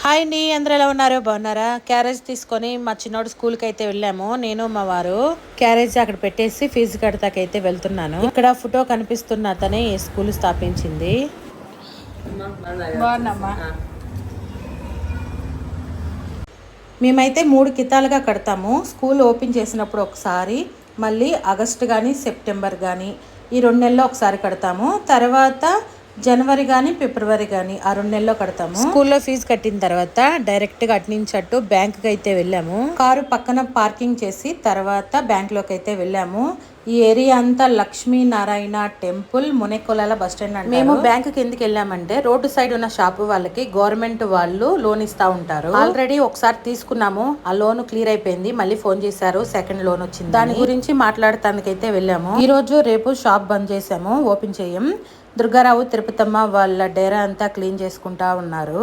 Hi అండి అందరూ ఎలా ఉన్నారు? బాగున్నారా? క్యారేజ్ తీసుకొని మా చిన్నోడు స్కూల్కి అయితే వెళ్ళాము. నేను మా వారు క్యారేజ్ అక్కడ పెట్టేసి ఫీజు కడతాకైతే వెళ్తున్నాను. ఇక్కడ ఫోటో కనిపిస్తున్న అతనే ఈ స్కూల్ స్థాపించింది. మేమైతే మూడు కితాలుగా కడతాము. స్కూల్ ఓపెన్ చేసినప్పుడు ఒకసారి మళ్ళీ ఆగస్టు కానీ సెప్టెంబర్ కానీ ఈ రెండు నెలల్లో ఒకసారి కడతాము. తర్వాత జనవరి కానీ ఫిబ్రవరి కానీ ఆ రెండు నెలల్లో కడతాము. స్కూల్లో ఫీజు కట్టిన తర్వాత డైరెక్ట్గా అటు బ్యాంకు అటు అయితే వెళ్ళాము. కారు పక్కన పార్కింగ్ చేసి తర్వాత బ్యాంక్లోకి అయితే వెళ్ళాము. ఈ ఏరియా అంతా Lakshmi Narayana temple Munekolala bus stand అంటే మేము బ్యాంక్ ఎందుకు వెళ్ళామంటే రోడ్డు సైడ్ ఉన్న షాపు వాళ్ళకి గవర్నమెంట్ వాళ్ళు లోన్ ఇస్తా ఉంటారు. ఆల్రెడీ ఒకసారి తీసుకున్నాము ఆ లోన్ క్లియర్ అయిపోయింది మళ్ళీ ఫోన్ చేశారు సెకండ్ లోన్ వచ్చింది దాని గురించి మాట్లాడటానికైతే వెళ్ళాము. ఈ రోజు రేపు షాప్ బంద్ చేసాము ఓపెన్ చేయం. దుర్గారావు తిరుపతమ్మ వాళ్ళ డేరా అంతా క్లీన్ చేసుకుంటా ఉన్నారు.